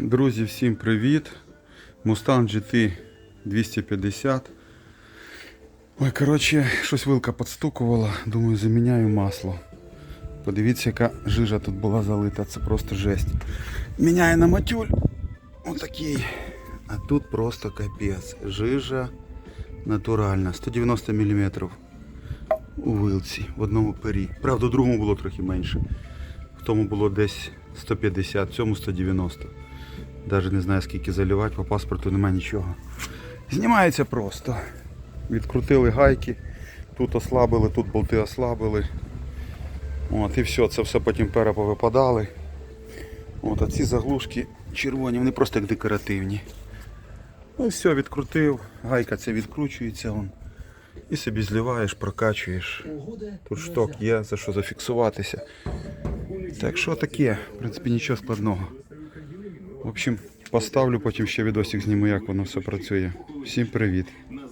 Друзі, всім привіт. Mustang GT 250. Ой, коротше, щось вилка підстукувала. Думаю, заміняю масло. Подивіться, яка жижа тут була залита, це просто жесть. Міняю на матюль. Отакий. А тут просто капець. Жижа натуральна. 190 мм у вилці в одному пері. Правда, у другому було трохи менше. В тому було десь 150, в цьому 190. Навіть не знаю скільки заливати, по паспорту немає нічого. Знімається просто. Відкрутили гайки, тут ослабили, тут болти ослабили. От, і все, це все потім переповипадали. От, а ці заглушки червоні, вони просто як декоративні. Ну все, відкрутив, гайка ця відкручується. Вон. І собі зливаєш, прокачуєш. Тут шток є, за що зафіксуватися. Так що таке, в принципі, нічого складного. В общем, поставлю, потім ще відосик зніму, як воно все працює. Всім привіт.